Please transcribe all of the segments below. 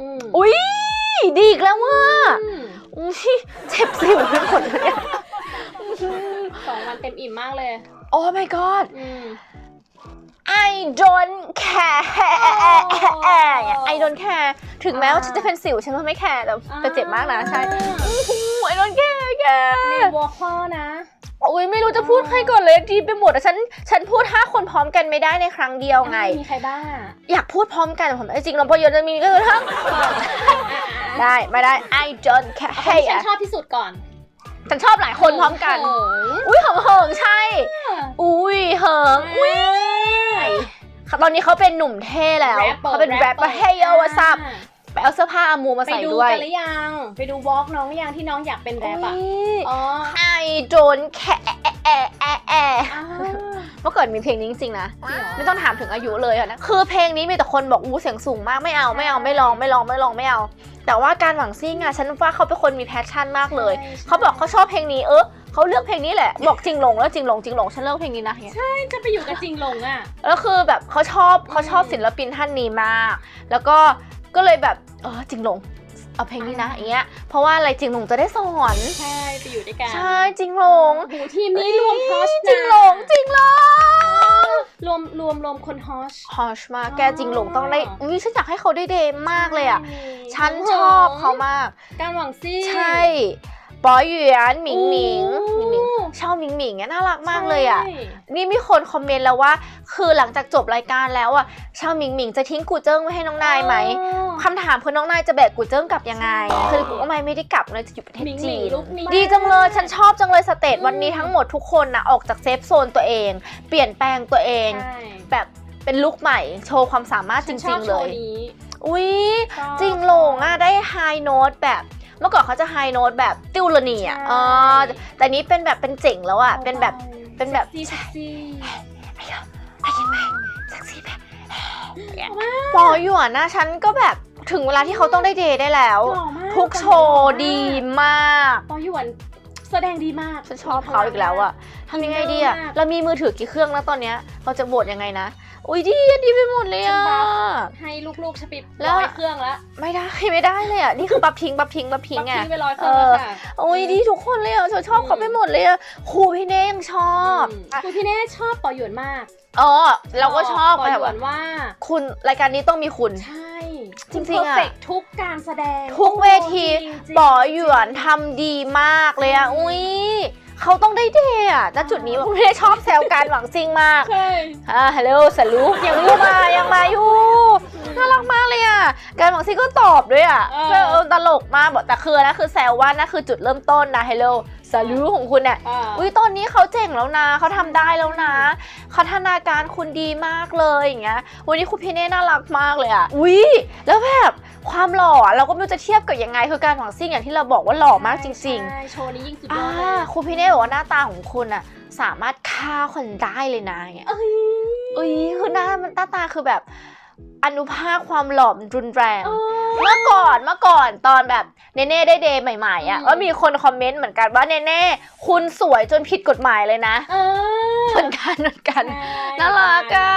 อืมอุ้ยดีอีกแล้วว่ะอืมอุ้ยเจ็บสิวไปหมดเลยเนี่ยสองวันเต็มอิ่มมากเลย โอ้ my god อืม I don't care I don't care ถึงแม้ว่าฉันจะเป็นสิวฉันก็ไม่แคร์แต่แต่เจ็บมากนะใช่ I don't care แกในวอลคอนะ โอ้ยไม่รู้จะพูดใครก่อนเลยดีไปหมดอะฉันฉันพูดห้าคนพร้อมกันไม่ได้ในครั้งเดียวไง มีใครบ้างอะอยากพูดพร้อมกันผมจริงๆเราพอเยอะจะมีก็คือทั้งได้ไม่ได้ I don't care เอาคนที่ฉันชอบที่สุดก่อนฉันชอบหลายคนพร้อมกันเฮ้ยอุ้ยเหิงเหิงใช่อุ้ยเหิงอุ้ย ตอนนี้เขาเป็นหนุ่มเท่แล้วแรปปอร์เขาเป็นแรปเปอร์เฮ้ยโยวัสับไป เอาเสื้อผ้าอามูมาไปใส่ดูด้วย กันหรือยัง ไปดูวอล์กน้องหรือยังที่น้องอยากเป็นแรปอะอุ๊ยอ๋อ I don't care อ้าวเมื่อก่อนมีเพลงนี้จริงๆนะจริงเหรอไม่ต้องถามถึงอายุเลยอะนะ คือเพลงนี้มีแต่คนบอกอู้เสียงสูงมากไม่เอาไม่เอาไม่ลองไม่ลองไม่ลองไม่เอา แต่ว่าการหวังซิ่งอะฉันว่าเขาเป็นคนมีแพชชั่นมากเลยใช่ใช่เขาบอกเขาชอบเพลงนี้เออเขาเลือกเพลงนี้แหละ บอกจริงหลงแล้วจริงหลงจริงหลงฉันเลือกเพลงนี้นะเนี่ยจะไปอยู่กับจริงหลงอะ แล้วคือแบบเขาชอบเขาชอบศิลปินท่านนี้มาก แล้วก็ ก็เลยแบบเออจริงหลงเอาเพลงนี้นะอย่างเงี้ยเพราะว่าอะไรจริงหลงจะได้สอนใช่ไปอยู่ด้วยกันใช่จริงหลงโอ้โหทีมนี้รวมฮอชจริงหลงจริงหลงรวมรวมรวมคนฮอชฮอชมากแกจริงหลงต้องได้อุ้ยฉันอยากให้เขาได้เดย์มากเลยอะใช่ฉันชอบเขามาก การหวังซี่ใช่ปอหยวนหมิงหมิงโอ้หมิง หมิงชอบหมิงหมิงเนี่ยน่ารักมากเลยอะใช่นี่มีคนคอมเมนต์แล้วว่า คือหลังจากจบรายการแล้วอะชาวหมิงหมิงจะทิ้งกูเจิ้งไว้ให้น้องนายไหมอ๋อคำถามคือน้องนายจะแบกกูเจิ้งกลับยังไง คือกูก็ไม่ไม่ได้กลับเลยจะอยู่ประเทศหมิงหจีมิงนลุกนี้ดีจังเลยฉันชอบจังเลยสเตจอืมวันนี้ทั้งหมดทุกคนนะออกจากเซฟโซนตัวเอง เปลี่ยนแปลงตัวเองใช่แบบเป็นลุคใหม่โชว์ความสามารถจฉันชริองบๆโชเลยว์นี้อุ้ยชอบจริงหลงอะได้ไฮโน้ตแบบ เมื่อก่อนเขาจะไฮโน้ตแบบติวลนีอะใช่อ๋อแต่นี้เป็นแบบเป็นเจ๋งแล้วอะ เป็นแบบเป็นแบบซีเซ็กซี่ไอ้ยินไหมเซ็กซี่แบบปอหยวนนะฉันก็แบบถึงเวลาที่เขาต้องได้เดย์ได้แล้วหล่อมากทุกโชว์ดีมากปอหยวนแสดงดีมาก ฉันชอบเขาอีกแล้วอะ ทำยังไงดีอะมากเรามีมือถือกี่เครื่องแล้วตอนเนี้ย เราจะโหวตยังไงนะ อุ้ยดีอะดีไปหมดเลยฉัอะนบัฟให้ลูกๆฉปิบแล้ว ร้อยเครื่องแล้วไม่ได้ไม่ได้เลยอะนี่คือปับทิ้งปับทิ้งปับทิ้งบัฟอะทิ้งไปร้อยเครื่องแล้วค่ะโอ้ยดีทุกคนเลยอะฉันชอบเขาไปหมดเลยอะครูพี่เน่ยังชอบมอะคุณพี่เน่ชอบปอหยวนมากอ๋อเราก็ชอบปอหแบยบวว่านว่า คุณรายการนี้ต้องมีคุณ ใช่จริงๆอะ เพอร์เฟกทุกการแสดงทุกเวทีจริงๆปอหยวนทำดีมากเลยอะอุ้ย เขาต้องได้เดย์อะณจุดนี้คุณพี่เน่ชอบแซวการหวังซิงมากใช่อ่าฮัลโหลสลูกยังอยู่มายังมาอยู่น่ารักมากเลยอะการหวังซี่ก็ตอบด้วยอะเออก็เออตลกมากบอกแต่คือนะคือแซวว่านั่นคือจุดเริ่มต้นนะฮัลโหล สลูของคุณเนี่ยอ่าอุ้ยตอนนี้เขาเจ๋งแล้วนะเขาทำได้แล้วนะพัฒนาการคุณดีมากเลยอย่างเงี้ย วันนี้คุณพี่เน่น่ารักมากเลยอะอุ้ยแล้วแบบความหล่ออะเราก็ไม่รู้จะเทียบกับยังไงคือการหวังซิ่งอย่างที่เราบอกว่าหล่อมากจริงใช่โชว์นี้ยิ่งสุดๆยอ่าอดเลยคุณพี่เน่บอกว่าหน้าตาของคุณอะสามารถฆ่าคนได้เลยนะอย่างเงี้ยเอ้ยเอ้ยคือหน้ามันหน้าตาคือแบบอนุภาคความหล่อมันรุนแรง เออเมื่อก่อนเมื่อก่อนตอนแบบเนเน่ได้เดย์ใหม่ๆอะอืมก็มีคนคอมเมนต์เหมือนกันว่าเนเน่คุณสวยจนผิดกฎหมายเลยนะเออเหมือนกันเหมือนกันใช่น่ารักอะ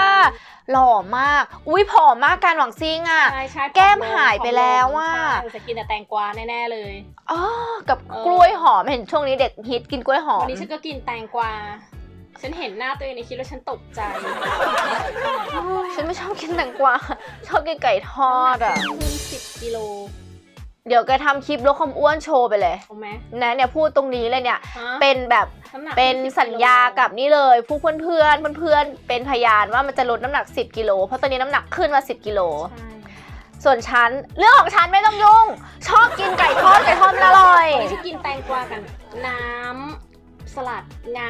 หล่อมาก อุ้ยผอมมากการหวังซิงอะใช่ใช่แก้มหายไปแล้วอะใช่จะกินแต่แตงกวาแน่ๆเลยอ๋อกับเออกล้วยหอมเห็นช่วงนี้เด็กฮิตกินกล้วยหอวันมนี้ฉันก็กินแตงกวา ฉันเห็นหน้าตัวเองในคลิปแล้วฉันตกใจ ฉันไม่ชอบกินแตงกวาชอบกินไก่ทอดอะขึ้นสิบกิโลเดี๋ยวแกทำคลิปลดความอ้วนโชว์ไปเลยเอาไหมนะเนี่ยพูดตรงนี้เลยเนี่ย ฮะเป็นแบบำหกเป็นขึ้10สัญญากับนี่เลยผู้เพื่อนเพื่อนๆเพื่อนๆเป็นพยานว่ามันจะลดน้ำหนัก 10กิโลเพราะตอนนี้น้ำหนักขึ้นมา 10กิโลใช่ส่วนฉันเรื่องของฉันไม่ต้องยุ่ง ชอบกินไก่ทอดไก่ทอดมันอร่อยวันนี้ฉันกินแตงกวากัน น้ำ สลัดงา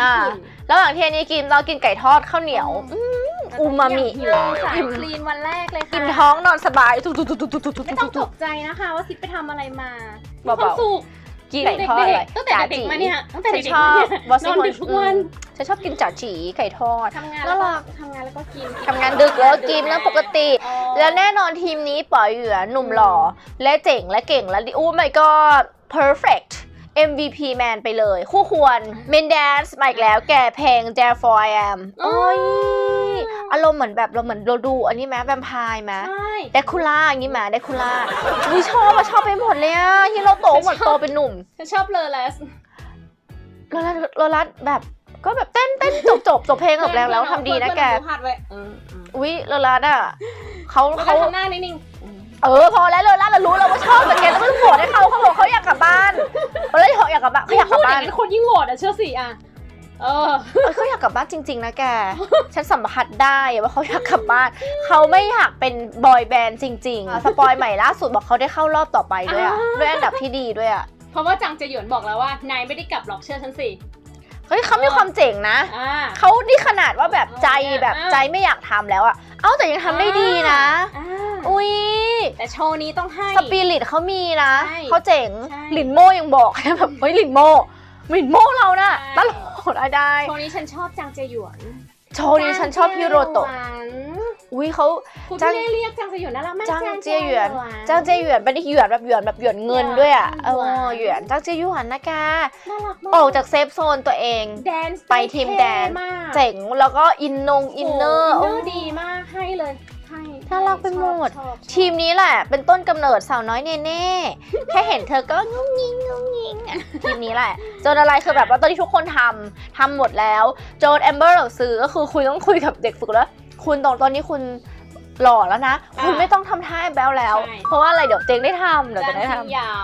อ่าญี่ปุ่นระหว่างที่อันนี้กินเรากินไก่ทอดข้าวเหนียวอืมอูมามิหิวสายคลีนวันแรกเลยค่ะอิ่มท้องนอนสบายทุกๆๆๆไม่ต้องตกใจนะคะว่าซิปไปทำอะไรมาเบาๆมีความสุขๆกินไก่ทอดอะไรตั้งแต่เด็กๆมาเนี่ยตั้งแต่ฉันเด็กชๆอมาบเนี่ยบอสนอนดึกทุกวันฉันชอบกินจ่าจีไก่ทอด ทำงานแล้วน่าก็รัก ทำงานแล้วก็กินทำงานดึกแล้วกินเรื่องปกติ อ๋อแล้วแน่นอนทีมนี้ปล่อยเหยื่อหนุ่มหล่อ และเจ๋งและเก่งและดีโอ้ my god perfect MVP man ไปเลย คู่ควร main dance มาอีกแล้วแก่เพลง therefore I am โอ้ยอารมณ์เหมือนแบบเราเหมือนเราดูอันนี้ไหมแวมไพร์ไหมใช่เดคูล่าอย่างนี้ไหมเดคูล่าอุ้ยชอบอะชอบไปหมดเลยอะฮิโรโตะเหมือนโตเป็นหนุ่มฉันชอบเลอแลสโรลัสโรลัสแบบก็แบบเต้นเต้นจบจบจบเพลงจบแล้วแล้วทำดีนะแกเพื่อๆดูพลาดไว้อืมอืมอุ้ยโรลัสอะเขาแล้วก็เขาทำหน้านิ่งๆอืม เออพอแล้วโรลัสเรารู้แล้วว่าชอบแต่แกต้องไม่โหวตให้เขาเขาบอกเขาอยากกลับบ้านโรลัสเขาอยากกลับบ้านเขาอยากกลับพูดอบ้านย่างนั้นคนยิ่งโหวตอะเชื่อสิอะ เออ เออเขาอยากกลับบ้านจริง ๆ นะแก ฉันสัมผัสได้ว่าเขาอยากกลับบ้านเขาไม่อยากเป็นบอยแบนด์จริง ๆ สปอยใหม่ล่าสุดบอกเขาได้เข้ารอบต่อไปด้วยอะอ่า ด้วยอันดับที่ดีด้วยอะเพราะว่าจังเจหยวนบอกแล้วว่านายไม่ได้กลับหรอกเชื่อฉันสิ เฮ้ยเขามีความเจ๋งนะ อ่า เขานี่ขนาดว่าแบบใจอ่าแบบอ่าใจไม่อยากทำแล้วอะเอ้าแต่ยังทำได้ดีนะ อ่า อุ้ยแต่โชว์นี้ต้องให้ สปิริตเขามีนะ ใช่เขาเจ๋งใช่ หลินโมยังบอก แบบเฮ้ยหลินโมหลินโมเราน่ะใช่ตลกได้ได้ โชว์นี้ฉันชอบจังเจหยวนโชว์นี้ฉันชอบฮิโรโตะจังเจหวนอุ้ยเขา คุณจังพี่เล่เรียกจังเจหยวนน่ารักมากจังเจียหยวนจัจ้างเจหยวนไม่ได้หยวนแบบหยวนแบบหยวนเงินด้วยอะหยวนเออหยวนจ้างเจหยวนนะแกน่ารักมากออกจากเซฟโซนตัวเอง แดนซ์ไปทีมแดนมากเจ๋งแล้วก็อินนงอินเนอร์โอินเนอร์ดีมากให้เลย ให้น่ารักไปหมดชอบชอบทีมนี้แหละ เป็นต้นกำเนิดสาวน้อยเนเน่ แค่เห็นเธอก็งุ้งงิงงุ้งงิงอะทีมนี้แหละจนอะไรคือแบบว่าตอนที่ทุกคนทำทำหมดแล้ว โจนแอมเบอร์เหล่าซื้อก็คือคุณต้องคุยกับเด็กฝึกแล้ว คุณตอนตอนนี้คุณ หล่อแล้วนะ คุณไม่ต้องทำท่าแบลแล้วเพราะว่าอะไรเดี๋ยวเตงได้ทำเดี๋ยวจัจะงได้ซิทำนเหยา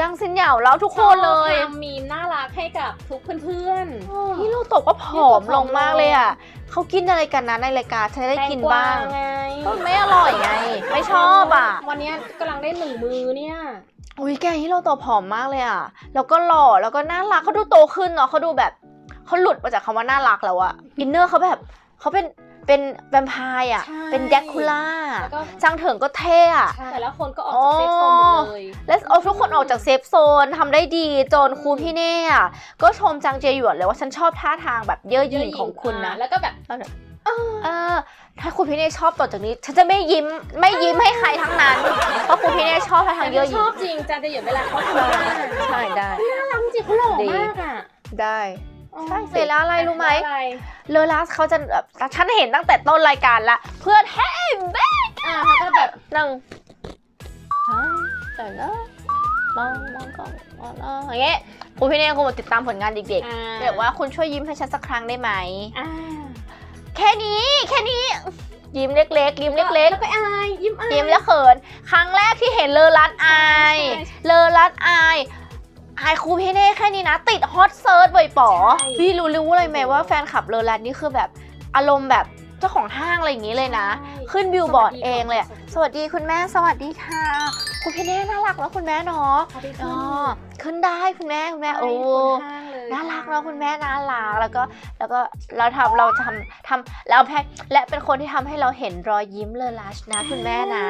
จังซินเหยาแล้วทุกคนเลย ชอบทำมีมน่ารักให้กับทุกเพื่อนๆ นี่เราตกก็ผอมลงมากเลยอะเขากินอะไรกันนะในรายการฉันจะได้กินบ้างแตกวไงก็ไม่อร่อยไง ไม่ชอบอะ วันเนี้ยกำลังได้หนึ่งมือเนี่ย อุ้ยแกที่เราโตผอมมากเลยอะ แล้วก็หล่อ แล้วก็น่ารักเขาดูโตขึ้นเนาะเขาดูแบบเขาหลุดมาจากคำว่าน่ารักแล้วอะอินเนอร์เขาแบบเขาเป็น เป็นแวมไพร์อะ ใช่เป็นแดกคูล่าแล้วก็จังเถิงก็เท่อะแต่ละคนก็ออกจากเซฟโซนหมดเลย และเอาทุกคนออกจากเซฟโซนทำได้ดีจนครูพี่เน่อะก็ชมจังเจหยวนเลยว่าฉันชอบท่าทางแบบเย่อหยิ่งของคุณนะ แล้วก็แบบเออถ้าคุณพี่เน่ชอบต่อจากนี้ ฉันจะไม่ยิ้มไม่ยิ้มให้ใครทั้งนั้น เพราะคุณพี่เน่ชอบท่าทางเยอะชยิ่องบจริงจางจะหยุดเวลาเขาทำงานใช่ได้น่ารักจริงเขาหล่อดีมากอะได้อ๋อ ใช่เสร็จแล้วอะไรรู้ไหมอะไรเลอลัสเขาจะแบบฉันเห็นตั้งแต่ต้นรายการละเพื่อนแฮ้แบ๊อ่าเขาก็แบบนั่งแต่ละมองมองกล้องมองอะอย่างเงี้ยคุณพี่เน่คงติดตามผลงานเด็กอ่าๆแบบว่าคุณช่วยยิ้มให้ฉันสักครั้งได้ไหมอ่าแค่นี้แค่นี้ ยิ้มเล็กๆ ยิ้มเล็กแล้วก็อายยิ้มอายๆยิ้มแล้วเขิน ครั้งแรกที่เห็นเลอรัสอายใช่ใช่เลอรัสอายอายครูพี่เน่แค่นี้นะ ติดฮอตเซิร์ชบ่อยป๋อใช่พี่รู้รู้เลยไหมว่าแฟนคลับเลอรัสนี่คือแบบอารมณ์แบบเจ้าของห้างอะไรอย่างนี้เลยนะใช่ขึ้นบิลบอร์ดเองเลยอะสวัสดีสวัสดีคุณแม่สวัสดีค่ะ คุณพี่เน่น่ารักแล้วคุณแม่เนาะเขาไปอ๋ขึ้อนขึ้นได้คุณแม่คุณแม่โอ้ไปคนห้างเลยน่ารักเนาะคุณแม่น่ารักแล้วก็แล้วก็เราทำเราทำทำแล้วแพ็คและเป็นคนที่ทำให้เราเห็นรอยยิ้มเลอลัชนะ คุณแม่นะ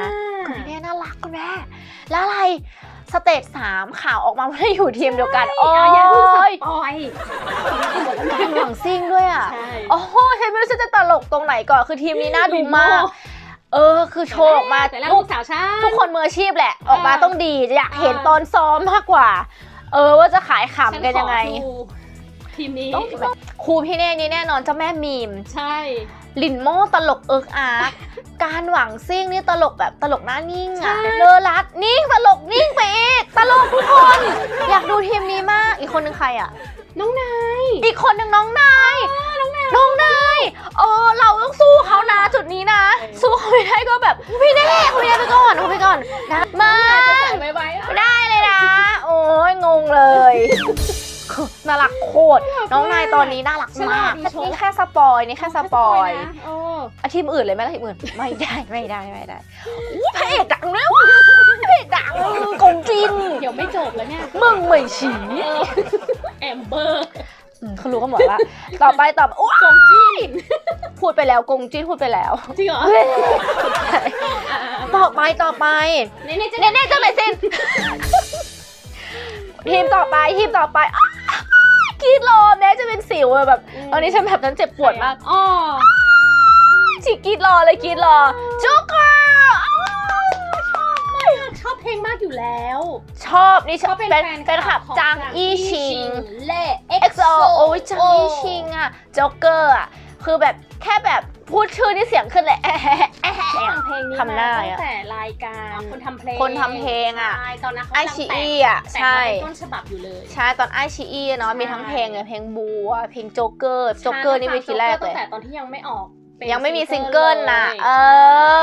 คุณแม่น่ารักคุณแม่แล้วอะไร สเตจสามข่าวออกมาว่าได้อยู่ทีมเดียวกัน โอ้อะอย่าเพิ่งสยปอยเป็นหวังซิ่งด้วยอะใช่โอ้โหฉันไม่รู้ฉันจะตลกตรงไหนก่อน คือทีมนี้น่าดูมาก เออ คือโชว์ออกมาแต่แล้วทุลูกกสาวช่างทุกคนมืออาชีพแหละ ออกมาเออต้องดี อยากเห็นเออตอนซ้อมมากกว่า เออ ว่าจะขายขำกันยังไงฉันขอดูทีมนี้ต้องแบบครูพี่เน่นี่แน่นอนเจ้าแม่มีม ใช่ ลินโม่ตลกเอิกอาร์กการหวังซิ่งนี่ตลกแบบตลกหน้านิ่งอะใช่เลอรัดนิ่งตลกนิ่งไปอีกตลกทุกคน อยากดูทีมนี้มาก อีกคนนึงใครอะน้องนาย อีกคนนึงน้องนาย น้องนายเออเราต้องสู้เขานะจุดนี้นะเออสู้เขาไม่ได้ก็แบบพี่เน่คุณพี่เน่ไปก่อนคุณไปก่อนนะมาจะใส่ไว้ไว้อะไม่ได้เลยนะ โอ้ยงงเลย น่ารักโคตร น้องนายตอนนี้น่ารักมาก นี่แค่สปอยนี่แค่สปอยนะโอ้อาทีมอื่นเลยไหมล่ะทีมอื่น ไม่ได้ไม่ได้ไม่ได้อู้พระเอกดังแล้วะพระเอกดังกงจิน เดี๋ยวไม่จบแล้วเนี่ย มึงไม่ฉีเออแอมเบอร์อืมเขารู้กันหมดว่าต่อไปต่อไปอู้กงจี้พูดไปแล้วกงจินพูดไปแล้วจริงเหรอเฮ้ยอะต่อไปต่อไปๆเน่ๆจะเน่เน่จะไม่สิ้น ทีมต่อไปทีมต่อไปอ้าวกรีดรอแม้จะเป็นสิวอะแบบตอนนี้ฉันแบบนั้นเจ็บปวดมากอ๋อฉีกกรีดรอเลยกรีดรอจ็อกเกอร์ชอบเพลงมากอยู่แล้ว ชอบนี่ชชออบบเป็เป็นนเป็นขับของจางอี้ชิงเล่ EXO โอ้ยจางอี้ชิงอะจ็อกเกอร์อะคือแบบแค่แบบพูดชื่อนี่เสียงขึ้นเลย แอะแอะแอะเขาแอะทำเพลงนี้ทำหน้ามาอะตั้งแต่รายการคนทำเพลงคนทำเพลงอะ ใช่ตอนนั้นเขาไอยังชีแต่งอีอะแต่งใช่มาเป็นต้นฉบับอยู่เลย ใช่ตอนไอชีอีเนาะใช่ มีทั้งเพลงเลยเพลงบัว เพลงโจ๊กเกอร์โจ๊กเกอร์นี่เวทีแรกเลยตั้งแต่ตอนที่ยังไม่ออกเป็นยังไม่มีซิงเกิลน่ะเลยเอ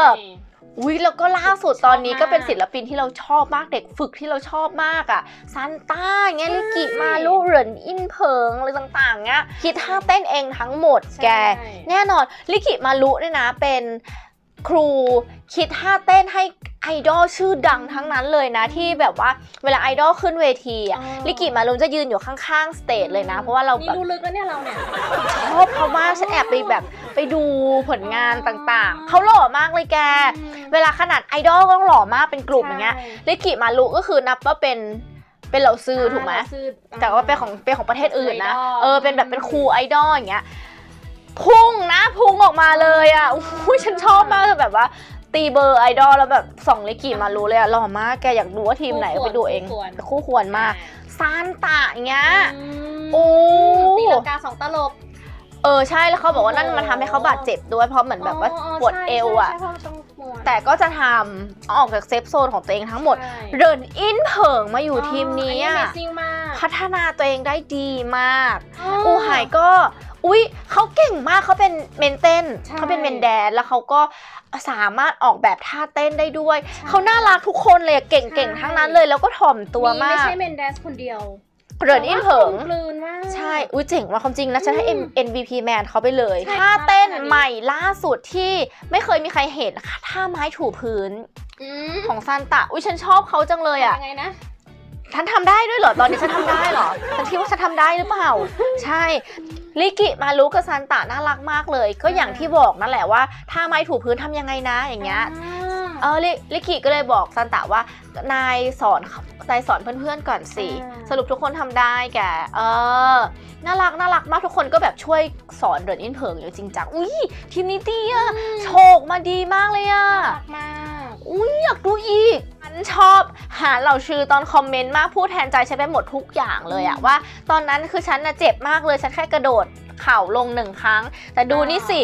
อ ใช่ อุ้ยแล้วก็ล่าสุดชอบตอนนี้ก็มากเป็นศิลปินที่เราชอบมากเด็กฝึกที่เราชอบมากอะซันต้าเงี้ยใช่ลิกิมาลูเหรินอินเพิงอะไรต่างๆเงี้ยคิดท่าเต้นเองทั้งหมดแกใช่แน่นอนลิกิมาลุเนี่ยนะเป็น ครูคิดท่าเต้นให้ไอดอลชื่อดังทั้งนั้นเลยนะ ที่แบบว่าเวลาไอดอลขึ้นเวทีอะอ๋อลิกิมาลุจะยืนอยู่ข้างๆสเตจเลยนะ เพราะว่าเรานี่แบบ รู้ลึกแล้วเนี่ยเราเนี่ย ชอบเขามากฉันแอบไปแบบไปดูผลงานต่างๆ เขาหล่อมากเลยแก เวลาขนาดไอดอลก็ต้องหล่อมากเป็นกลุ่มอย่างเงี้ยใช่ลิกิมาลุก็คือนับว่าเป็นเป็นเหล่าซื้อถูกไหมเราซื้อแต่ว่าเป็นของเป็นของประเทศอื่นนะไอดอลเออ เป็นแบบเป็นครูไอดอลอย่างเงี้ย พุ่งนะพุ่งออกมาเลยอะอุ้ยฉันชอบมากเลยแบบว่า ตีเบอร์ไอดอลแล้วแบบส่องลิกิมารู้เลยอะหล่อมากแกอยากดูว่าทีมไหนก็ไปดูเองคู่ควรคู่ควรมากซานตะอย่างเงี้ยมโอ้ตีลังกาสองตลบเออใช่แล้วเขาบอกว่านั่นมันทำให้เขาบาดเจ็บด้วยเพราะเหมือนแบบว่าอ๋อปวดใช่เอวอะใช่ใช่เพรามันต้องม้วนแต่ก็จะทำออกจากเซฟโซนของตัวเองทั้งหมดใช่เดินอินเผิงมาอยู่ทีมนี้อัอะ Amazing มากพัฒนาตัวเองได้ดีมากอ๋ออูหายก็ อุ๊ยเขาเก่งมากเขาเป็นเมนเต้นใช่เขาเป็นเมนแดนแล้วเขาก็สามารถออกแบบท่าเต้นได้ด้วย ใช่เขาน่ารักทุกคนเลยเก่งใช่ๆทั้งนั้นเลยแล้วก็ถ่อมตัวมากไม่ใช่เมนแดนซ์คนเดียวเดินอินเผิง แต่ว่ากลมกลืนมาก ใช่ อุ้ยเจ๋งว่ะความจริงนะ ฉันให้ อืม M- MVP man เขาไปเลย ใช่ท่าเต้นขนาดนี้ใหม่ล่าสุดที่ไม่เคยมีใครเห็นค่ะท่าไม้ถูพื้นอืมของซานตะ อุ้ยฉันชอบเขาจังเลยอะ ยังไงนะ ฉันทำได้ด้วยเหรอ ตอนนี้ฉันทำได้เหรอ ฉันคิดว่าฉันทำได้หรือเปล่า ใช่ ลิกิมารุกับซานตะน่ารักมากเลย ก็อย่างที่บอกนั่นแหละว่า ถ้าไม้ถูพื้นทำยังไงนะ อย่างเงี้ย เออลิลิกิก็เลยบอกซานตะว่านายสอนนายสอนเพื่อนๆก่อนสิ อ่า สรุปทุกคนทำได้แกเออ น่ารักน่ารักมากทุกคนก็แบบช่วยสอนเดินอินเผิงอย่างจริงจังอุ้ยทีมนี้ดีอะโชกมาดีมากเลยอะน่ารักมาก อุ้ยอยากดูอีกฉัน ชอบหาเหล่าชื่อตอนคอมเมนต์มากพูดแทนใจฉันไปหมดทุกอย่างเลยอะว่า ตอนนั้นคือฉันน่ะเจ็บมากเลยฉันแค่กระโดดเข่าลงหนึ่งครั้ง แต่ดูนี่สิ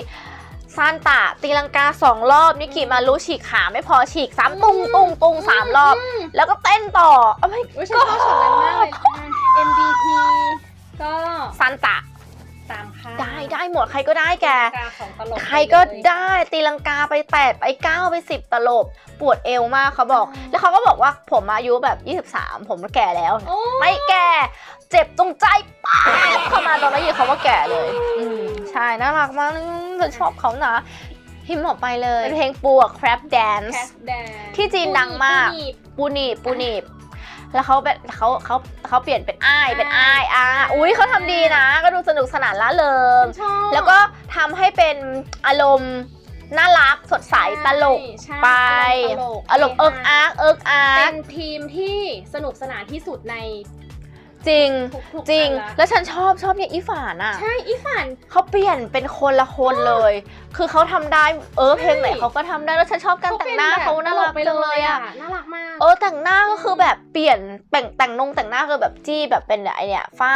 ซานตะตีลังกาสองรอบนิกิมารู้ฉีกขาไม่พอฉีกสามตุงตุงตุงสามรอบ แล้วก็เต้นต่อเอาไม่อุ๊ยฉันชอบช็อตนั้นมากเลย MVP ก็ซานตะ ตามค่าได้ได้หมดใครก็ได้แกกาสองตลบใครก็เลยได้ตีลังกาไปแปดไปเก้าไปสิบตลบ ปวดเอวมากเขาบอกอ๋อแล้วเขาก็บอกว่าผมอายุแบบ 23 ผมแก่แล้วโอ้ไม่แก่ เจ็บตรงใจป้าบเข้ามาตอนนั้นยินเขาว่าแก่เลยอืมใช่น่ารักมากอืมฉันชอบเขานะพิมพ์ออกไปเลยเป็นเพลงปูอะ crab แค dance สแดนที่จีนดังมากปูหนีบปูหนีบ แล้วเขาแบบเขาเขาเขาเปลี่ยนเป็นอ้ายเป็นอ้ายอะอุ้ยเขาทำดีนะ ก็ดูสนุกสนานละเริง ชอบแล้วก็ทำให้เป็นอารมณ์น่ารักสดใสตลก ใช่ไป ตลกอารมณ์เอิกอาร์กเอิกอาเป็ร์กนทีมที่สนุกสนานที่สุดใน จริงทุกๆจริง อันละแล้วฉันชอบชอบเนี่ยอีฝานอะใช่อีฝัน เขาเปลี่ยนเป็นคนละคนเลย คือเขาทำได้เออเพลงไหนใช่เขาก็ทำได้แล้วฉันชอบการแต่งหน้าเขาน่ารักจังเลยอะ น่ารักมาก เออแต่งหน้าก็คือแบบเปลี่ยนแต่งแต่งนงแต่งหน้าคือแบบจี้แบบเป็นไอเนี่ยฝ้า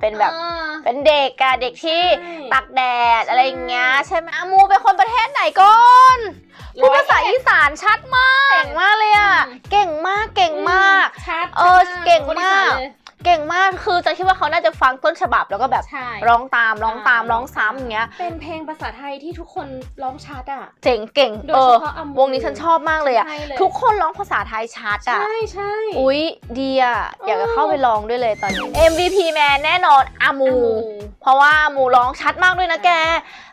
เป็นแบบเออเป็นเด็กอะเด็กที่ใช่ตากแดดใช่อะไรอย่างเงี้ยใช่ไหมอะมูเป็นคนประเทศไหนก่อนพูดภาษาอีสานชัดมากเก่งมากเลยอะอืมเก่งมากเก่งมากชัดเออชัดเก่งมากคนอีสนเลย เก่งมากคือจะคิดว่าเขาน่าจะฟังต้นฉบับแล้วก็แบบใช่ร้องตามร้องตามอ่า ร้องซ้ำอย่างเงี้ยเป็นเพลงภาษาไทยที่ทุกคนร้องชัดอะ เจ๋งเก่งโดยเอเฉอพาะอามูวงนี้ฉันชอบมากเลยอะใช่เลยทุกคนร้องภาษาไทยชัดอะใช่ใช่ อุ๊ยดีอะอยากจะเข้าไปลองด้วยเลยตอนนี้ MVP man แน่นอนอามูอามูเพราะว่าอามูร้องชัดมากด้วยนะแก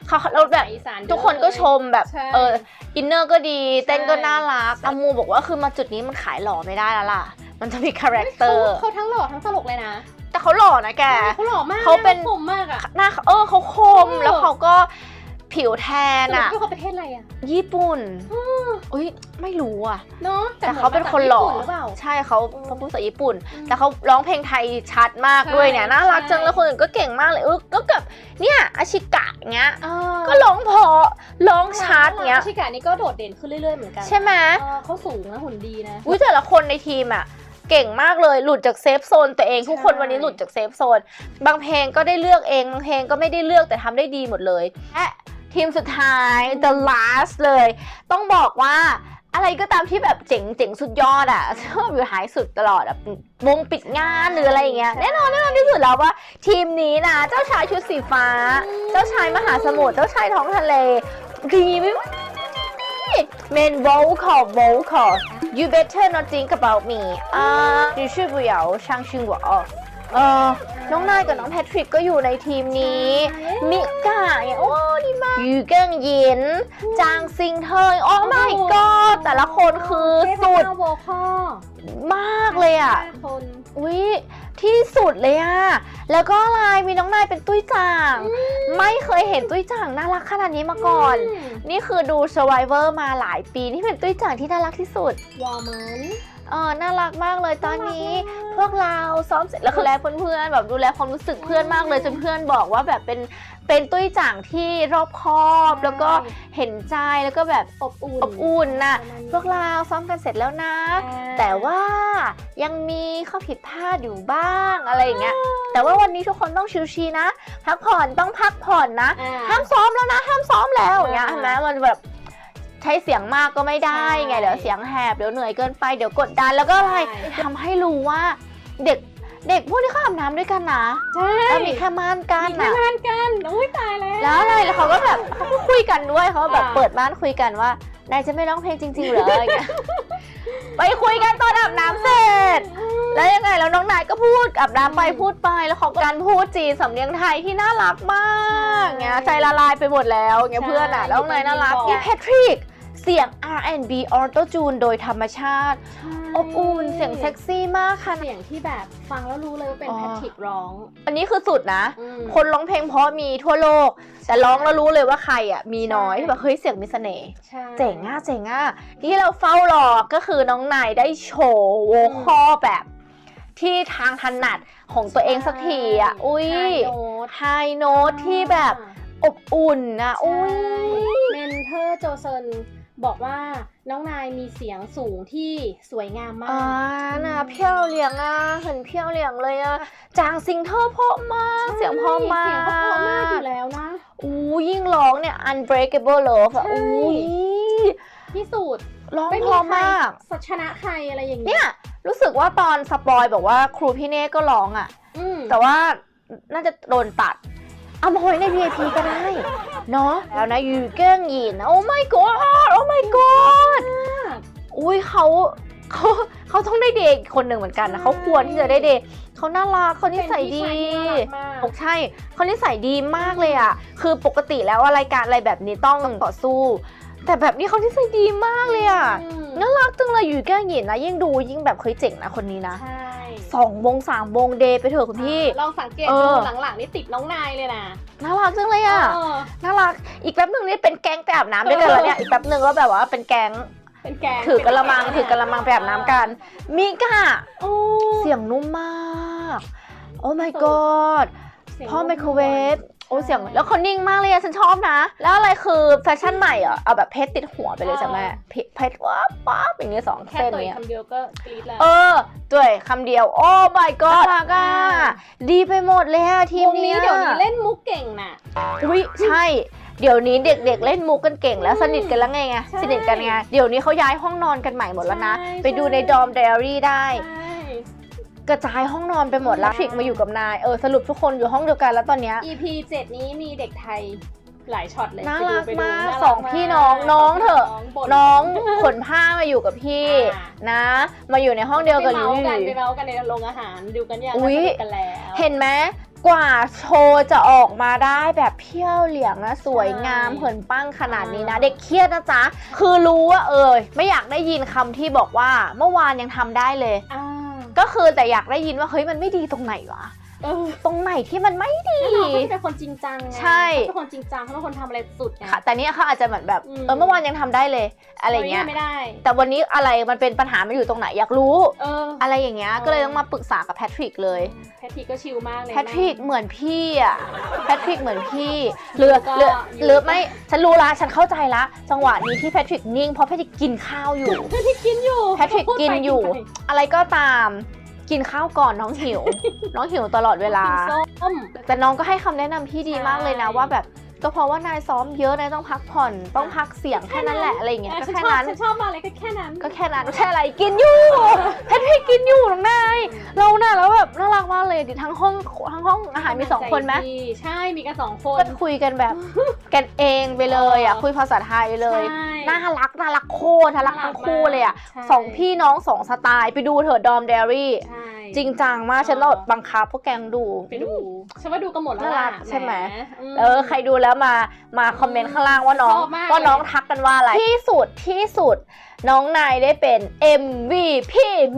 เขาเราแบบอีสานเยอะทุกคนก็ชมแบบใช่ เอออินเนอร์ก็ดี เต้นก็ใช่น่ารักอามูบอกว่าคือมาจุดนี้มันขายหล่อไม่ได้แล้วล่ะ มันจะมีคาแรคเตอเขาร์เขาทั้งหล่อทั้งตลกเลยนะ แต่เขาหล่อนะแกเขาหล่อมากเขาเป็นคมมากอะหน้าเขาเออเขาคมเออแล้วเขาก็ผิวแทนสรุปอะว่าเขาประเทศอะไรอะญี่ปุ่นอืมอุ้ยไม่รู้อะเนาะแต่เขาเป็นคนหล่อมืมาจากญี่ปุ่นหรือเปล่าใช่เขาเขาพูดภาษาญี่ปุ่นอืมแต่เขาร้องเพลงไทยชัดมากด้วยเนี่ยใช่น่ารักจังใช่แล้วคนอื่นก็เก่งมากเลยเออก็กับเนี่ยอาชิกะเงี้ยเออก็ร้องเพอร้องชัดเงี้ยชิกานี่ก็โดดเด่นขึ้นเรื่อยๆเหมือนกันใช่ไหมเออเขาสูงนะหุ่นดีนะอุ้ยแต่ละคนในทีมอะ เก่งมากเลยหลุดจากเซฟโซนตัวเองทุกคนวันนี้หลุดจากเซฟโซน บางเพลงก็ได้เลือกเอง บางเพลงก็ไม่ได้เลือกแต่ทำได้ดีหมดเลยและทีมสุดท้าย the last เลย ต้องบอกว่าอะไรก็ตามที่แบบเจ๋งเจ๋งสุดยอดอะชอบอยู่ท้ายสุดตลอดอะวงปิดงานหรืออะไรอย่างเงี้ยแน่นอนแน่นอนที่สุดแล้วว่า ทีมนี้นะ เจ้าชายชุดสีฟ้า เจ้าชายมหาสมุทรเจ้าชายท้องทะเลดีไม่ไหว main vocal vocal you better not think about me อ่า你是不要相信我เออน้องนายกับน้องแพทริกก็อยู่ในทีมนี้ มิกาเนี่ยโอ้ดีมากยูเกิงยิน จางซิงเทยโอ้ my god แต่ละคนคือสุด โวคอล มากเลยอ่ะ คน อุ้ยที่สุดเลยอ่ะ แล้วก็อะไรมีน้องนายเป็นตุ้ยจาง ไม่เคยเห็นตุ้ยจางน่ารักขนาดนี้มาก่อน นี่คือดู Survivor มาหลายปี นี่เป็นตุ้ยจางที่น่ารักที่สุด วอร์มัน เออน่ารักมากเลยตอนนี้ พวกเราซ้อมเสร็จแล้วคือแลเพื่อนๆแบบดูแลความรู้สึกเพื่อนมากเลยจนเพื่อนบอกว่าแบบเป็นเป็นตุ้ยจ่างที่รอบคอบ แล้วก็เห็นใจแล้วก็แบบอบอุ่นอบอุ่นน่ะประมาณนี้พวกเราซ้อมกันเสร็จแล้วนะอ่าแต่ว่ายังมีข้อผิดพลาดอยู่บ้างอะไรอย่างเงี้ยแต่ว่าวันนี้ทุกคนต้องชิวๆนะพักผ่อนต้องพักผ่อนนะอ่าห้ามซ้อมแล้วนะ ห้ามซ้อมแล้วอย่างเงี้ยอ่าเห็นไหมมันแบบ ใช้เสียงมากก็ไม่ได้ใช่ไงเดี๋ยวเสียงแหบเดี๋ยวเหนื่อยเกินไปเดี๋ยวกดดันแล้วก็อะไรใช่ทำให้รู้ว่าเด็กเด็กพวกนี้เขาอาบน้ำด้วยกันนะใช่แล้วมีแค่ม่านกั้นมีแค่อะงานกันโอ้ยตายแล้วแล้วอะไรแล้วเขาก็แบบเขาก็คุยกันด้วยเขาก็แบบอ่าเปิดม่านคุยกันว่านายจะไม่ร้องเพลงจริงๆเหรออะไรเงี้ยไปคุยกันตอนอาบน้ำเสร็จ แล้วยังไงแล้วน้องนายก็พูดอาบน้ำไปพูดไปแล้วเขาก็การพูดจีนสำเนียงไทยที่น่ารักมากเงี้ยใจละลายไปหมดแล้วเงี้ยเพื่อนอะแล้วน้องนายน่ารักพี่แพทริกเสียง R&B Auto Tune โดยธรรมชาติ อบอุ่นเสียงเซ็กซี่มากค่ะ เสียงที่แบบฟังแล้วรู้เลยว่าเป็นอ๋อแพทริกร้อง อันนี้คือสุดนะอืมคนร้องเพลงเพราะมีทั่วโลก แต่ร้องแล้วรู้เลยว่าใครอะมีน้อยใช่ที่แบบเฮ้ยเสียงมีเสน่ห์ใช่เจ๋งอะเจ๋งอะที่เราเฝ้ารอก็คือน้องนายได้โชว์โวคอลแบบ ที่ทางถนัดของตัวเองสักทีอะ อุ้ยไฮโน้ตไฮโน้ตที่แบบอบอุ่นนะ อุ้ยเมนเทอร์โจเซนบอกว่าน้องนายมีเสียงสูงที่สวยงามมาอ่ากน่ะเพี้ยวเหลียงอะเห็นเพี้ยวเหลียงเลยอะจางซิงเทอร์เพราะมาก เสียงเพราะมาก เสียงเขาเพราะมากอยู่แล้วนะอู้ยิ่งร้องเนี่ย unbreakable love อะใช่อุ้ยที่สุด ร้องไม่เพมีราะใครมาก ชนะใครอะไรอย่างเนี่ยรู้สึกว่าตอนสปอยบอกว่าครูพี่เน่ก็ร้องอะ อืมแต่ว่าน่าจะโดนตัด เอามาไว้ใน VIP ก็ได้ เนาะแล้วนะยูเกิ้งยิน โอ้ my god โอ้ my god อุ้ยเขาเขาเขาต้องได้เดย์อีกคนหนึ่งเหมือนกันนะเขาควรที่จะได้เดย์เขาน่ารักเขานิสัยดี เป็นพี่ชายที่น่ารักมาก ใช่เขานิสัยดีมากเลยอะ คือปกติแล้วอะรายการอะไรแบบนี้ต้องต่อสู้ แต่แบบนี้เขานิสัยดีมากเลยอะอืมน่ารักจังเลยอยู่แก้งหยินนะยิ่งดูยิ่งแบบเคยเจ๋งนะคนนี้นะใช่สองวงสามวงเดย์ไปเถอะคุณพี่ลองสังเกตเอดูอหลังๆนี่ติดน้องนายเลยนะน่ารักจังเลยอะเออน่ารักอีกแป๊บหนึ่งนี่เป็นแก๊งไปอาบน้ำด้วยกันแล้วเนี่ยอีกแป๊บหนึ่งก็แบบว่าเป็นแก๊งเป็นแกงถือกระมังถือกระมังไปอาบน้ำกันมิกะโอ้เสียงนุ่มมาก โอ้ my god สียงพ่อไมโครเวฟ โอ้เสียง แล้วเขานิ่งมากเลยอะฉันชอบนะ แล้วอะไรคือแฟชั่นใหม่เหรอเอาแบบเพชรติดหัวไปเลยจ้ะแม่เพชรเพชรว้าป๊าบอย่างเงี้ยสองแค่เส้นตัวเนี้ย คำเดียวก็กรี๊ดแล้ว เออด้วยคำเดียว โอ้ my god น่ารักอะดีไปหมดเลยอะทีมวงนี้เนี้ยเดี๋ยวนี้เล่นมุกเก่งน่ะ อุ้ยใช่ เดี๋ยวนี้เด็กๆเล่นมุกกันเก่งแล้วสนิทกันแล้วไงไงใช่สนิทกันไง เดี๋ยวนี้เขาย้ายห้องนอนกันใหม่หมดแล้วนะ ใช่ไปดูในดอมไดอารี่ได้ ใช่ กระจายห้องนอนไปหมดแล้วใช่ทริกมาอยู่กับนายเออสรุปทุกคนอยู่ห้องเดียวกันแล้วตอนเนี้ย EP 7 นี้มีเด็กไทยหลายช็อตเลยน่าไปดูรักไปดูมากน่รัสองพี่น้องน้องเถอะ บ่ น้องขนผ้ามาอยู่กับพี่อ่า นะ มาอยู่ในห้องเดียวกับไปลิเมาลส์กันไปลี่เมาส์กันในโรงอาหารดูกันยังอุ๊ยว่าสนุกกันแล้ว เห็นไหมกว่าโชว์จะออกมาได้แบบเพี้ยวเหลียงนะสวยงามใช่เหินปั้งขนาดนี้นะ อ่า เด็กเครียดนะจ๊ะ คือรู้ว่าเออไม่อยากได้ยินคำที่บอกว่าเมื่อวานยังทำได้เลย อ่า ก็คือแต่อยากได้ยินว่าเฮ้ยมันไม่ดีตรงไหนวะ ตรงไหนที่มันไม่ดี แล้วน้องเขาจะเป็นคนจริงจังไงใช่ เขาเป็นคนจริงจังเขาเป็นคนทำอะไรสุดไง ค่ะแต่เนี้ยเขาอาจจะเหมือนแบบอืม เออเมื่อวานยังทำได้เลยอะไรเงี้ยวันนี้ไม่ได้ แต่วันนี้อะไรมันเป็นปัญหามันอยู่ตรงไหนอยากรู้ เอออะไรอย่างเงี้ยเออก็เลยต้องมาปรึกษากับแพทริกเลย แพทริกก็ชิลมากเลยแพทริกนะ เหมือนพี่อะ แพทริกเหมือนพี่หรือแล้วก็หรืออยู่หรือไม่ ฉันรู้ละ ฉันเข้าใจละ จังหวะนี้ที่แพทริกนิ่งเพราะแพทริกกินข้าวอยู่ แพทริกกินอยู่แพทริกกินอยู่ พูดไปอะไรก็ตาม กินข้าวก่อนน้องหิว น้องหิวตลอดเวลากินส้มแต่น้องก็ให้คำแนะนำที่ดีมากเลยนะใช่ว่าแบบ ก็เพราะว่านายซ้อมเยอะนายต้องพักผ่อน ต้องพักเสียงแค่นั้นแหละอะไรอย่างเงี้ยอะก็ฉันแค่ชอบนั้นฉันชอบมาอะไรก็แค่นั้น ก็แค่นั้นแค่อะไรกินอยู่เพชรพี่กินอยู่น้องนายเราน่ะแล้วแบบน่ารักมากเลยดิทั้งห้องทั้งห้องอาหารมีสองคนไหมใจดีใช่มีกันสองคนก็คุยกันแบบกันเองไปเลยอะเออคุยภาษาไทยเลยใช่น่ารักน่ารักโคตรน่ารักทั้งคู่เลยอะใช่สองพี่น้องสองสไตล์ไปดูเถอะดอมเดรี่ใช่ จริงจังมากฉันต้องบังคับพวกแกงดูไปดูฉันว่าดูกันหมดแล้วน่ารัล่ะกใช่ไหมมเออใครดูแล้วมามาคอมเมนต์ข้างล่างว่าน้องชอบมากว่าน้องเลยทักกันว่าอะไรที่สุดที่สุด น้องนายได้เป็น MVP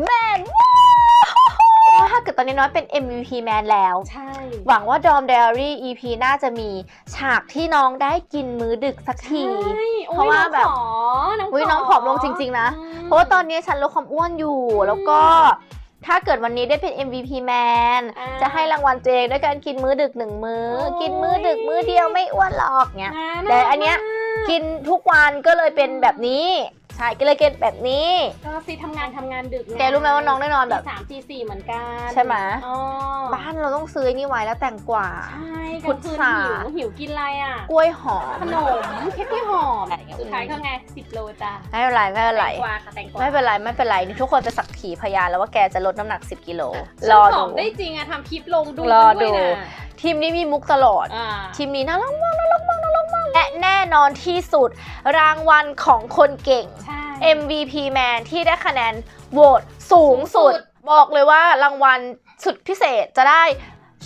Man ว้าวถ้าเกิดตอนนี้น้อยเป็น MVP Man แล้ว ใช่ หวังว่า Dom Diary EP น่าจะมีฉากที่น้องได้กินมื้อดึกสักทีใช่โอ้ยเพราะว่าแบบน้องขออุ๊ยน้องผอมลงจริง ๆ นะอืมเพราะว่าตอนนี้ฉันลดความอ้วนอยู่แล้วก็ ถ้าเกิดวันนี้ได้เป็น MVP Man อ่าจะให้รางวัลตัวเองด้วยการกินมื้อดึกหนึ่งมื้อโอ้ยกินมื้อดึกมื้อเดียวไม่อ้วนหรอกเงี้ยนะแต่อันเนี้ยารักกินทุกวันก็เลยเป็นแบบนี้ ใช่ก็เลยเป็นแบบนี้ ก็ซีทำงานทำงานดึกงแกรู้ไหมว่าน้องได้นอนแบบ ตีสามตีสี่เหมือนกันใช่ไหม อ๋อบ้านเราต้องซื้อไอ้นี่ไว้แล้วแต่งกว่า ใช่พุกลางทคืนราหิวหิวกินอะไรอะ กล้วยหอมขนมเค้กกล้วยหอมอะไรเงี้ยสุดท้ายก็ไงสิบโลจ้ะไม่เป็นไรไม่เป็นไร แตงกวาค่ะแตงกวาไม่เป็นไรไม่เป็นไรนี่ทุกคนเป็นสักขีพยานแล้วว่าแกจะลดน้ำหนัก 10 กิโลฉันรอผดูอมได้จริงอะทำคลิปลงดูรอด้วยดูนะทีมนี้มีมุกตลอด อ่า ทีมนี้น่ารักมากน่ารักมากน่ารักมาก และแน่นอนที่สุดรางวัลของคนเก่ง ใช่ MVP Man ที่ได้คะแนนโหวตสูงสุด สูงสุด บอกเลยว่ารางวัลสุดพิเศษจะได้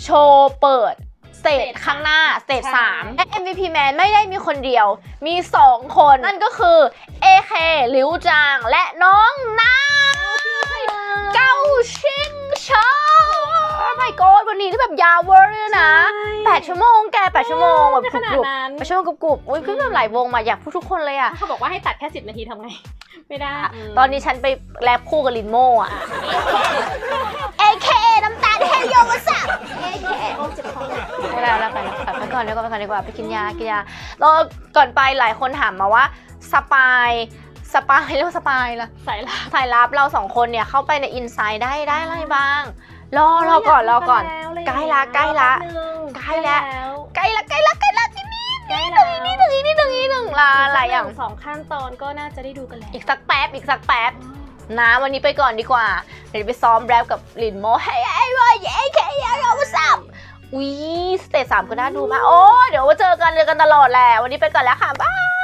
โชว์เปิดสเตจข้างหน้าสเตจใช่สามและ MVP Man ไม่ได้มีคนเดียว มี 2 คน นั่นก็คือ AK หลิวจางและน้องนาย เกาชิงเชอโอ้ my god วันนี้ที่แบบยาวเวอร์เลยนะใช่8ชั่วโมงแก8ชั่วโมงแบบไม่กขนาดรุบนั้นๆแปดชั่วโมงกรุบๆอุ้ยขึ้นแบบหลายวงมาอยากพูดทุกคนเลยอะเขาบอกว่าให้ตัดแค่สิบนาทีทำไง ไม่ได้มตอนนี้ฉันไปแรปคู่กับลินโม่อะ AK น้ำตาลเฮโยวัสับ AK ไม่ได้แล้วกันไปก่อนเดี๋ยวก่อนไปก่อนดีกว่าไปกินยากินยาแล้วก่อนไปหลายคนถามมาว่าสปาย สปายเรียกว่าสปายละสายลับสายลับเราสองคนเนี่ยเข้าไปในอินไซด์ได้ได้อะไรบ้าง รอรอก่อนรอก่อน ใกล้ละใกล้ละใกล้ละใกล้ละใกล้ละใกล้ละนิดนิดใกล้แล้วนิดหนึ่งนิดหนึ่งนิดหนึ่งละหลายอย่างสองขั้นตอนก็น่าจะได้ดูกันแล้วอีกสักแป๊บอีกสักแป๊บนะวันนี้ไปก่อนดีกว่า เดี๋ยวไปซ้อมแรปกับลินโมให้ไอ้วายเอ้แค่ยาเราสับวิสเตจสามก็น่าดูมากโอ้เดี๋ยวมาเจอกันเจอกันตลอดแหละวันนี้ไปก่อนแล้วค่ะ บ๊าย